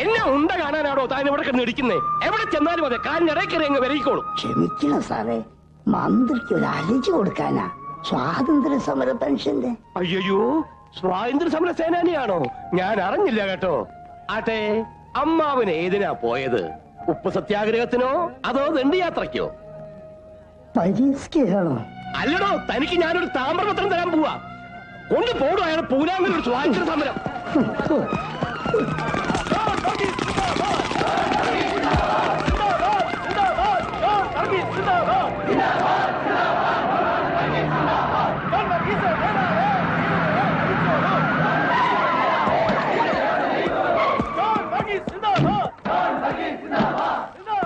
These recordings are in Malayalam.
എന്നെ ഉണ്ട കാണാനാണോ താൻ ഇവിടെ കിടന്ന് ഇടിക്കുന്നേ എവിടെ ചെന്നാലും അതെ കാലിനിടയ്ക്കറി അങ്ങ് വിരയിക്കോളും ക്ഷമിക്കണം സാറേ മന്ത്രിക്ക് ഒരു അലജി കൊടുക്കാനാ. സ്വാതന്ത്ര്യ സമര പെൻഷന്റെ. അയ്യോ സ്വാതന്ത്ര്യ സമര സേനാനിയാണോ? ഞാൻ അറിഞ്ഞില്ല കേട്ടോ. ആട്ടെ അമ്മാവന് ഏതിനാ പോയത്? ഉപ്പ് സത്യാഗ്രഹത്തിനോ അതോ ദണ്ഡിയാത്രയ്ക്കോ? യാത്രയ്ക്കോ അല്ലടോ തനിക്ക് ഞാനൊരു താമ്രപത്രം തരാൻ പോവാ. കൊണ്ട് പോടും അയാൾ ഒരു സ്വാതന്ത്ര്യ സമരം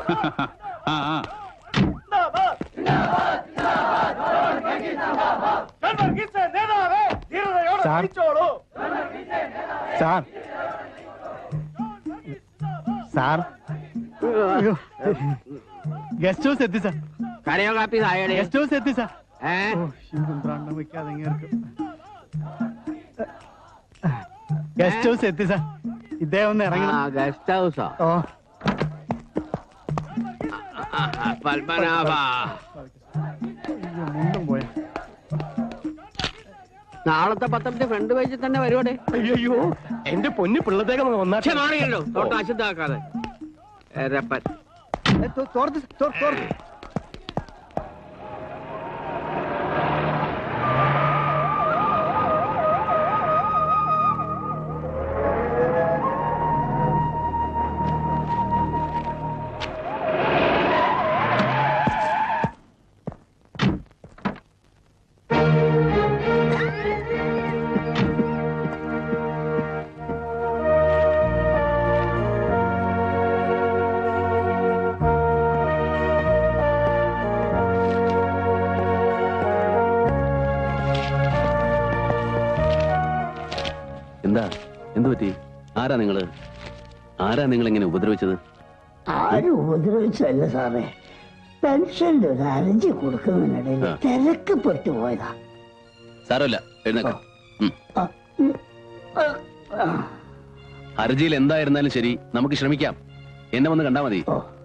ആ ആ സാർ സാർ സാർ അയ്യോ. ഗസ്റ്റ് ഹൗസ് എത്തി സാർ കരയോ കാപ്പി താഴെ ഗസ്റ്റ് ഹൗസ് എത്തി സാർ ഏ? ഓ, ഈ കുന്ത്രാണ്ടം വെക്കാതെ ഇങ്ങേർക്ക്. ഗസ്റ്റ് ഹൗസ് എത്തി സാർ ഇദ്ദേഹം ഒന്ന് ഇറങ്ങണം. ഗസ്റ്റ് ഹൗസോ ഓ. പത്മനാഭ. നാളത്തെ പത്രത്തിന്റെ ഫ്രണ്ട് പേജിൽ തന്നെ വരുവാടെ? അയ്യോ എന്റെ പൊന്നു പിള്ളത്തേക്ക് ഒന്നാക്ഷ മാറിയല്ലോ തൊട്ട് അശുദ്ധാക്കാതെ തോർത്ത് തോർത്ത്. ആരാ നിങ്ങൾ? ആരാ നിങ്ങൾ ഇങ്ങനെ ഉപദ്രവിച്ചത്? ആരും ഉപദ്രവിച്ചല്ല സാറേ. പെൻഷന്റെ ഒരു അരഞ്ചി കൊടുക്കുന്നതിനിടയിൽ തിരക്ക് പെട്ടു പോയതാ. സാരമില്ല എഴുന്നേക്കാം. ഹർജിയിൽ എന്തായിരുന്നാലും ശരി നമുക്ക് ശ്രമിക്കാം. എന്നെ വന്ന് കണ്ടാ മതി.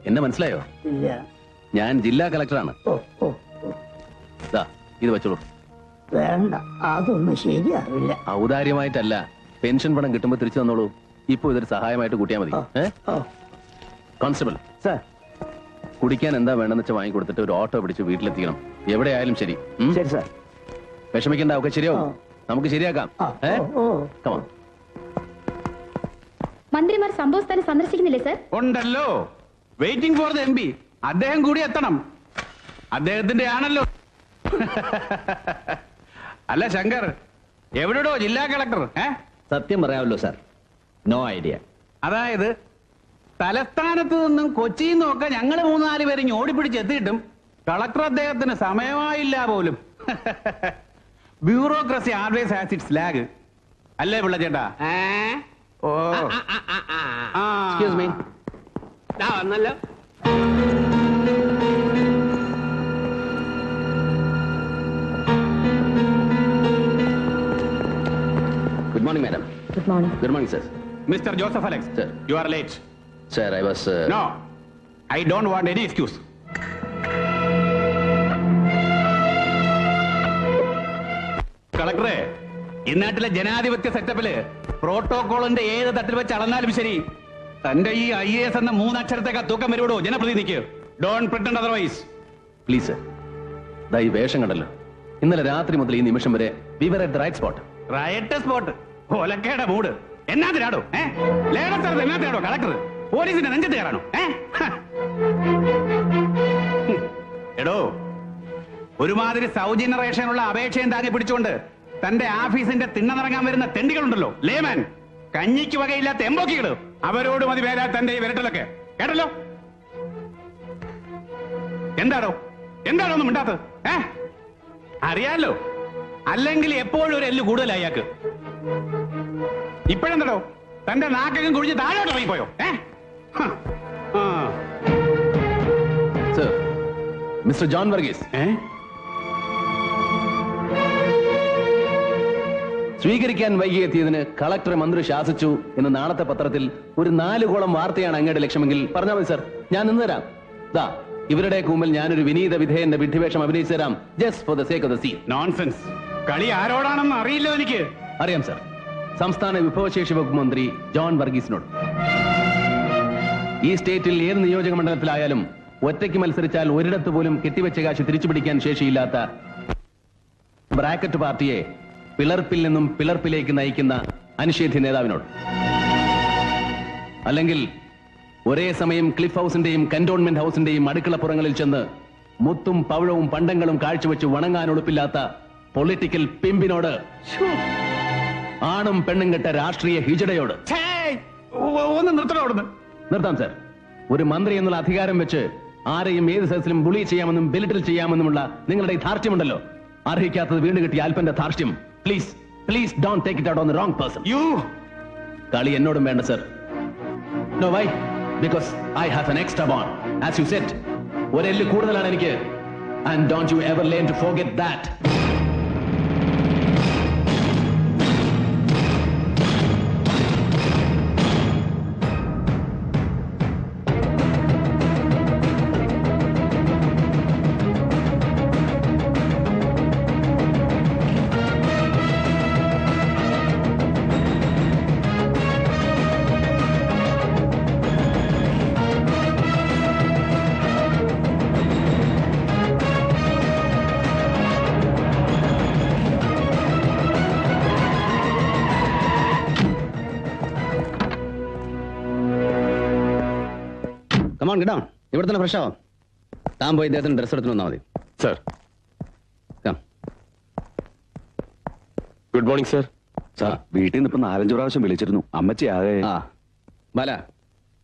എന്നെ മനസ്സിലായോ? ഞാൻ ജില്ലാ കളക്ടറാണ്. ഇത് വെച്ചോളൂ. വേണ്ട അതൊന്നും ശരിയാവില്ല ഔദാര്യമായിട്ടല്ല പെൻഷൻ പണം കിട്ടുമ്പോ തിരിച്ചു തന്നോളൂ. ഇപ്പൊ ഇതൊരു സഹായമായിട്ട് കൂട്ടിയാൽ മതി. കോൺസ്റ്റബിൾ. സാർ. കുടിക്കാൻ എന്താ വേണ്ടെന്ന് വെച്ചാൽ വാങ്ങിക്കൊടുത്തിട്ട് ഒരു ഓട്ടോ പിടിച്ച് വീട്ടിലെത്തിക്കണം. എവിടെയായാലും ശരി. ശരി സാർ. വിഷമിക്കണ്ട ഒക്കെ ശരിയാവും. നമുക്ക് ശരിയാക്കാം. മന്ത്രിമാർ സംഭവസ്ഥാനം സന്ദർശിക്കുന്നില്ലേ സർ? ഉണ്ടല്ലോ. Waiting for the M P അദ്ദേഹം കൂടി എത്തണം. അദ്ദേഹത്തിന്റെ ആണല്ലോ. അല്ല ശങ്കർ എവിടെയോ ജില്ലാ കളക്ടർ. സത്യം പറയാമല്ലോ സാർ. നോ ഐഡിയ അതായത് തലസ്ഥാനത്ത് നിന്നും കൊച്ചിയിൽ നിന്നും ഒക്കെ ഞങ്ങൾ മൂന്നാൽ പേര് ഇങ്ങ് ഓടിപ്പിടിച്ച് എത്തിയിട്ടും കളക്ടർ അദ്ദേഹത്തിന് സമയമായില്ല പോലും. Bureaucracy always has its lag അല്ലേ പിള്ള ചേട്ടാ? ഓ. ആ, എക്സ്ക്യൂസ് മീ ദാ വന്നല്ലോ. Good morning madam good morning good morning sir mister Joseph Alex. Sir. You you are Sir, sir I was no I don't want any excuse. കളക്ടറെ ഇന്നാട്ടിലെ ജനാധിപത്യ സെറ്റപ്പിൽ പ്രോട്ടോകോളിന്റെ ഏത് തട്ടിൽ വെച്ച് അളന്നാലും ശരി തന്റെ ഈ ഐ എസ് എന്ന മൂന്നക്ഷരത്തേക്ക് തൂക്കം വരുവിടോ? ജനപ്രതിനിധിക്ക്. ഡോൺ പ്രിട്ടൻഡ് അതർവൈസ് പ്ലീസ് ദാ വേഷം കണ്ടല്ലോ. ഇന്നലെ രാത്രി മുതൽ ഈ നിമിഷം വരെ we were at the right spot right spot ഒലക്കയുടെ മൂട് എന്നാത്തിനാടോ ഏ? ലേലസ്ഥലത്ത് എന്നാത്തിനാടോ കളക്ടർ പോലീസിന്റെ നെഞ്ചത്ത് കയറാണോ ഏ? എടോ ഒരുമാതിരി സൗജന്യ റേഷനുള്ള അപേക്ഷയും താങ്ങി പിടിച്ചുകൊണ്ട് തന്റെ ഓഫീസിന്റെ തിണ്ണനിറങ്ങാൻ വരുന്ന തെണ്ടികളുണ്ടല്ലോ ലേമാൻ. കഞ്ഞിക്ക് വകയില്ലാത്ത എമ്പോക്കികൾ അവരോട് മതി വേല തന്റെ ഈ വിരട്ടലൊക്കെ. കേട്ടല്ലോ? എന്താടോ? എന്താണോ ഒന്നും മിണ്ടാത്തത്? ഏ? അറിയാലോ? അല്ലെങ്കിൽ എപ്പോഴും ഒരു എല്ല് കൂടുതലായി അയാൾക്ക്. ഇപ്പോഴെന്തടോ? തന്റെ നാക്കകം കുഴിച്ച് താഴോട്ട് ഇറങ്ങിപ്പോയോ? ഏ? Sir mister John Varghese. ഏ? സ്വീകരിക്കാൻ വൈകിയെത്തിയതിന് കളക്ടർ മന്ത്രി ശാസിച്ചു എന്ന് നാളത്തെ പത്രത്തിൽ ഒരു നാല് കോളം വാർത്തയാണ് അങ്ങയുടെ ലക്ഷ്യമെങ്കിൽ പറഞ്ഞാൽ മതി സർ. ഞാൻ നിന്ന് തരാം. ദാ ഇവരുടെ കൂമ്പിൽ ഞാനൊരു വിനീത വിധേയന്റെ വിഡ്ഢിവേഷം അഭിനയിച്ചു തരാം. Just for the sake of the scene nonsense കളി ആരോടാണെന്ന് അറിയില്ലോ എനിക്ക്. അറിയാം സർ. സംസ്ഥാന വിഭവശേഷി വകുപ്പ് മന്ത്രി ജോൺ വർഗീസിനോട്. ഈ സ്റ്റേറ്റിൽ ഏത് നിയോജക മണ്ഡലത്തിലായാലും ഒറ്റയ്ക്ക് മത്സരിച്ചാൽ ഒരിടത്ത് പോലും കെട്ടിവെച്ച കാശ് തിരിച്ചുപിടിക്കാൻ ശേഷിയില്ലാത്ത ബ്രാക്കറ്റ് പാർട്ടിയെ പിളർപ്പിൽ നിന്നും പിളർപ്പിലേക്ക് നയിക്കുന്ന അനിഷേധ്യ നേതാവിനോട്. അല്ലെങ്കിൽ ഒരേ സമയം ക്ലിഫ് ഹൗസിന്റെയും കന്റോൺമെന്റ് ഹൗസിന്റെയും അടുക്കളപ്പുറങ്ങളിൽ ചെന്ന് മുത്തും പവിഴവും പണ്ടങ്ങളും കാഴ്ചവെച്ച് വണങ്ങാൻ ഒളിപ്പില്ലാത്ത പൊളിറ്റിക്കൽ പിമ്പിനോട് ആണും പെണ്ണും കെട്ട രാഷ്ട്രീയ ഹിജടയോട്. ഒന്ന് നിർത്തണം അവിടുന്ന്. നിർത്താം സർ. ഒരു മന്ത്രി എന്നുള്ള അധികാരം വെച്ച് ആരെയും ഏത് സെസിലും ബുളി ചെയ്യാമെന്നും ബെലിറ്റിൽ ചെയ്യാമെന്നുമുള്ള നിങ്ങളുടെ ധാർഷ്ട്യമുണ്ടല്ലോ. അർഹിക്കാത്തത് വീണ്ടും കിട്ടിയ അല്പന്റെ ധാർഷ്ട്യം. Please please don't take it out on wrong person you കളി എന്നോടും വേണ്ട sir. No why because I have an extra bone as you said ഒരെല്ല് കൂടുതലാണ് എനിക്ക്. And don't you ever learn to forget that come on കിട്ടാം ഇവിടെ തന്നെ ഫ്രഷ് ആവാം. താൻ പോയി ഇദ്ദേഹത്തിന് ഡ്രസ് എടുത്തു വന്നാൽ മതി. Sir. Good morning sir sir വീട്ടിൽ നിന്ന് ഇപ്പൊ നാലഞ്ച് പ്രാവശ്യം വിളിച്ചിരുന്നു. അമ്മച്ചി ആകെ ആ. ബാല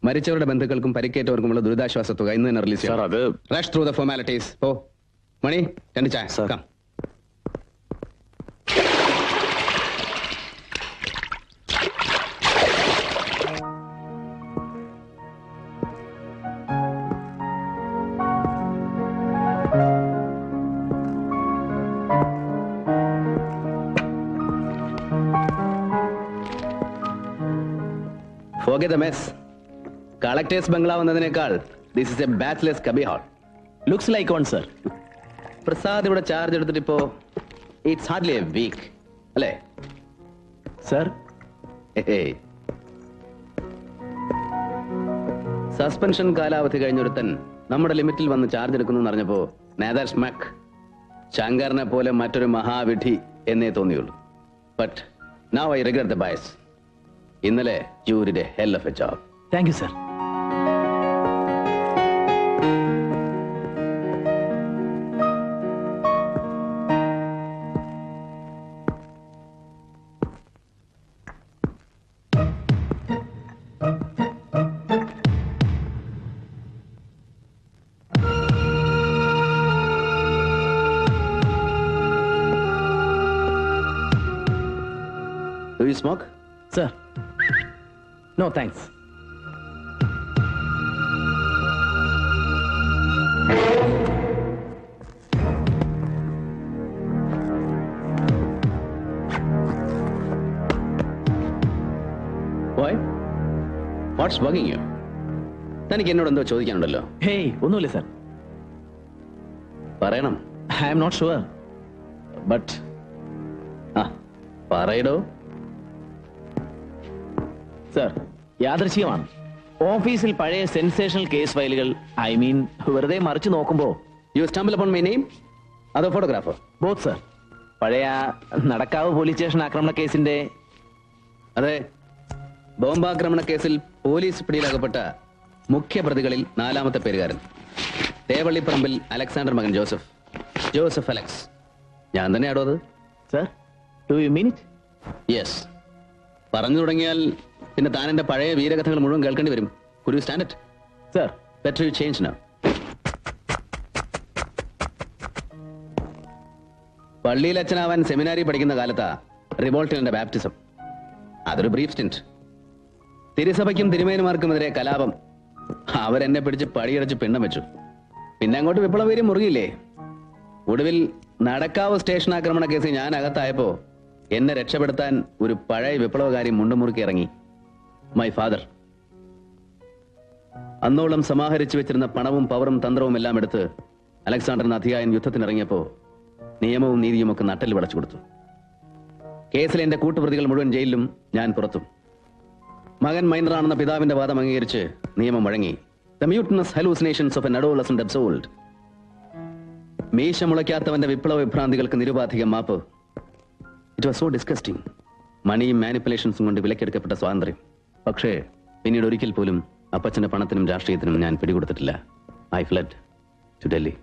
മരിച്ചവരുടെ ബന്ധുക്കൾക്കും പരിക്കേറ്റവർക്കുമുള്ള ദുരിതാശ്വാസ തുക ഇന്ന് തന്നെ റിലീസ് ചെയ്യാം. അത് റഷ് ത്രൂ ദ ഫോർമാലിറ്റീസ് ഓ മണി രണ്ട് ചായ. Sir. Forget the mess. Collector's ബംഗ്ലാവ് എന്നതിനേക്കാൾ this is a bachelor's cubby hole looks like on sir Prasad ഇവിടെ ചാർജ് എടുത്തിട്ട് ഇപ്പോ ഇറ്റ്സ് ഹാർഡ്ലി എ വീക്ക് അല്ലേ? സർ സസ്പെൻഷൻ കാലാവധി കഴിഞ്ഞൊരുത്തൻ നമ്മുടെ ലിമിറ്റിൽ വന്ന് ചാർജ് എടുക്കുന്നു അറിഞ്ഞപ്പോ നേതാഷ് സ്മക്ക് ശങ്കറിനെ പോലെ മറ്റൊരു മഹാവിധി എന്നേ തോന്നിയുള്ളൂ. But now I regret the bias ഇന്നലെ did hell of a job thank you sir Do you smoke sir no thanks what's bugging you തനിക്ക് എന്നോട് എന്തോ ചോദിക്കാനുണ്ടല്ലോ. ഹേയ് ഒന്നുമില്ല സർ. പറയണം. I am not sure but ആ പറയടോ. സർ യാദൃശ്യമാണ് ഓഫീസിൽ പഴയ സെൻസേഷണൽ കേസ് ഫയലുകൾ ഐ മീൻ വെറുതെ മറിച്ചു നോക്കുമ്പോ. You stumble upon my name അതോ ഫോട്ടോഗ്രാഫർ ബോത്ത് സർ. പഴയ നടക്കാവ് പോലീസ് സ്റ്റേഷൻ ആക്രമണ കേസിന്റെ അതെ. ബോംബാക്രമണ കേസിൽ പോലീസ് പിടിയിലകപ്പെട്ട മുഖ്യ പ്രതികളിൽ നാലാമത്തെ പേരുകാരൻ. തേവള്ളിപ്പറമ്പിൽ അലക്സാണ്ടർ മകൻ ജോസഫ്. Joseph Alex. ഞാൻ തന്നെയാണോ അത്? Sir do you mind yes പറഞ്ഞു തുടങ്ങിയാൽ പിന്നെ താൻ എന്റെ പഴയ വീരകഥകൾ മുഴുവൻ കേൾക്കേണ്ടി വരും. ഒരു standard sir better you change now പള്ളിയിൽ അച്ഛനാവാൻ സെമിനാരി പഠിക്കുന്ന കാലത്താ റിവോൾട്ടിന്റെ ബാപ്റ്റിസം. അതൊരു ബ്രീഫ് സ്റ്റിന്റ് തിരുസഭയ്ക്കും തിരുമേനുമാർക്കുമെതിരെ കലാപം. അവരെന്നെ പിടിച്ച് പടിയടച്ച് പിണ്ണം വെച്ചു. പിന്നെ അങ്ങോട്ട് വിപ്ലവീര്യം മുറുകിയില്ലേ? ഒടുവിൽ നടക്കാവ് സ്റ്റേഷൻ ആക്രമണ കേസ് ഞാൻ അകത്തായപ്പോ എന്നെ രക്ഷപ്പെടുത്താൻ ഒരു പഴയ വിപ്ലവകാരി മുണ്ടുമുറുക്കി ഇറങ്ങി. മൈ ഫാദർ അന്നോളം സമാഹരിച്ചു വെച്ചിരുന്ന പണവും പവറും തന്ത്രവും എല്ലാം എടുത്ത് അലക്സാണ്ടർ അധികായൻ യുദ്ധത്തിനിറങ്ങിയപ്പോ നിയമവും നീതിയും ഒക്കെ നട്ടൽ വിളച്ചു കൊടുത്തു. കേസിലെ എന്റെ കൂട്ടുപ്രതികൾ മുഴുവൻ ജയിലിലും ഞാൻ പുറത്തും. മകൻ മൈനറാണെന്ന പിതാവിന്റെ വാദം അംഗീകരിച്ച് നിയമം വഴങ്ങി. മീശ മുളയ്ക്കാത്തവന്റെ വിപ്ലവ വിഭ്രാന്തികൾക്ക് നിരുപാധികം മാപ്പ്. ഇറ്റ് വാസ് സോ ഡിസ്കസ്റ്റിംഗ് മണിയും മാനിപ്പുലേഷൻസും കൊണ്ട് വിലക്കെടുക്കപ്പെട്ട സ്വാതന്ത്ര്യം. പക്ഷേ പിന്നീട് ഒരിക്കൽ പോലും അപ്പച്ചന്റെ പണത്തിനും രാഷ്ട്രീയത്തിനും ഞാൻ പിടികൊടുത്തിട്ടില്ല. I fled. ടു ഡൽഹി.